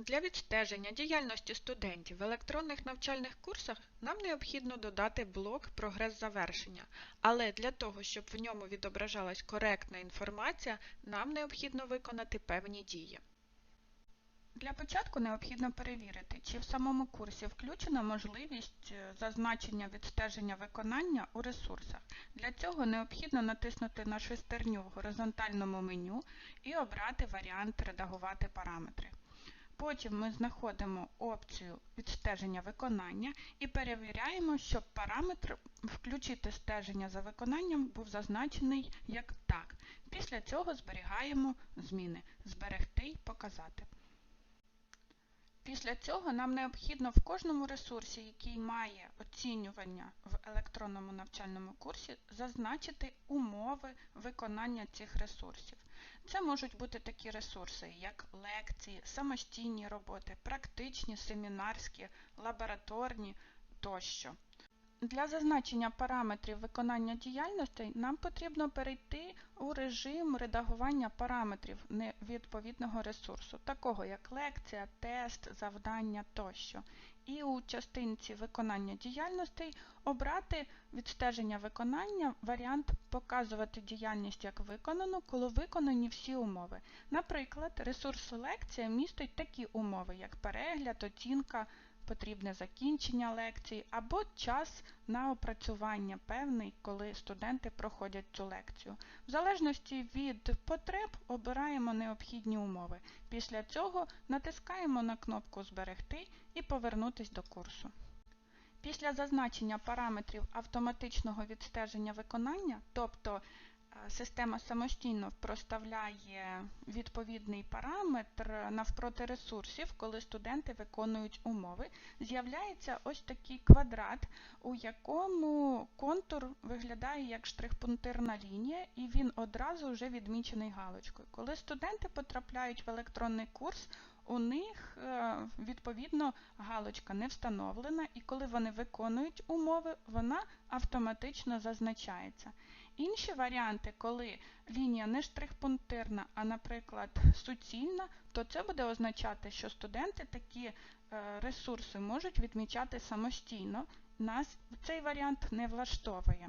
Для відстеження діяльності студентів в електронних навчальних курсах нам необхідно додати блок «Прогрес завершення», але для того, щоб в ньому відображалась коректна інформація, нам необхідно виконати певні дії. Для початку необхідно перевірити, чи в самому курсі включена можливість е, зазначення відстеження виконання у ресурсах. Для цього необхідно натиснути на шестерню в горизонтальному меню і обрати варіант «Редагувати параметри». Потім ми знаходимо опцію відстеження виконання і перевіряємо, щоб параметр включити стеження за виконанням був зазначений як так. Після цього зберігаємо зміни Зберегти й показати. Після цього нам необхідно в кожному ресурсі, який має оцінювання в електронному навчальному курсі, зазначити умови виконання цих ресурсів. Це можуть бути такі ресурси, як лекції, самостійні роботи, практичні, семінарські, лабораторні тощо. Для зазначення параметрів виконання діяльностей нам потрібно перейти у режим редагування параметрів відповідного ресурсу, такого як лекція, тест, завдання тощо. І у частинці виконання діяльностей обрати відстеження виконання варіант показувати діяльність як виконану, коли виконані всі умови. Наприклад, ресурс лекція містить такі умови, як перегляд, оцінка, потрібне закінчення лекції або час на опрацювання певний, коли студенти проходять цю лекцію. В залежності від потреб обираємо необхідні умови. Після цього натискаємо на кнопку Зберегти і повернутись до курсу. Після зазначення параметрів автоматичного відстеження виконання, тобто система самостійно проставляє відповідний параметр навпроти ресурсів, коли студенти виконують умови, з'являється ось такий квадрат, у якому контур виглядає як штрихпунктирна лінія, і він одразу вже відмічений галочкою. Коли студенти потрапляють в електронний курс, у них е, відповідно галочка не встановлена, і коли вони виконують умови, вона автоматично зазначається. Інші варіанти, коли лінія не штрихпунктирна, а, наприклад, суцільна, то це буде означати, що студенти такі е, ресурси можуть відмічати самостійно. Нас цей варіант не влаштовує.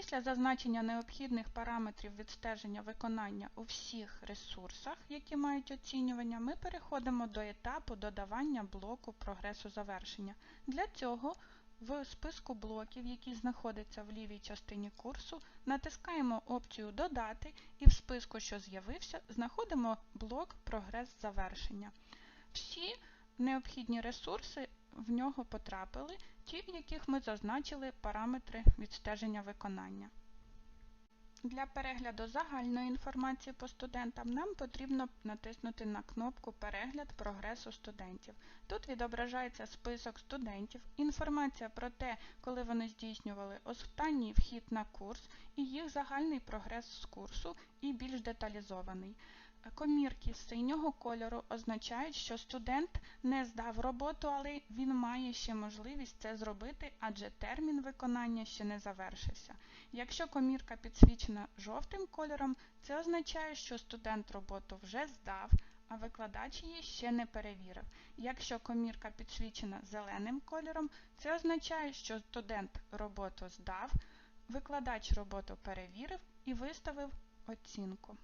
Після зазначення необхідних параметрів відстеження виконання у всіх ресурсах, які мають оцінювання, ми переходимо до етапу додавання блоку прогресу завершення. Для цього в списку блоків, які знаходяться в лівій частині курсу, натискаємо опцію Додати і в списку, що з'явився, знаходимо блок Прогрес завершення. Всі необхідні ресурси в нього потрапили, ті, в яких ми зазначили параметри відстеження виконання. Для перегляду загальної інформації по студентам нам потрібно натиснути на кнопку Перегляд прогресу студентів. Тут відображається список студентів, інформація про те, коли вони здійснювали останній вхід на курс і їх загальний прогрес з курсу і більш деталізований. Комірки синього кольору означають, що студент не здав роботу, але він має ще можливість це зробити, адже термін виконання ще не завершився. Якщо комірка підсвічена жовтим кольором, це означає, що студент роботу вже здав, а викладач її ще не перевірив. Якщо комірка підсвічена зеленим кольором, це означає, що студент роботу здав, викладач роботу перевірив і виставив оцінку.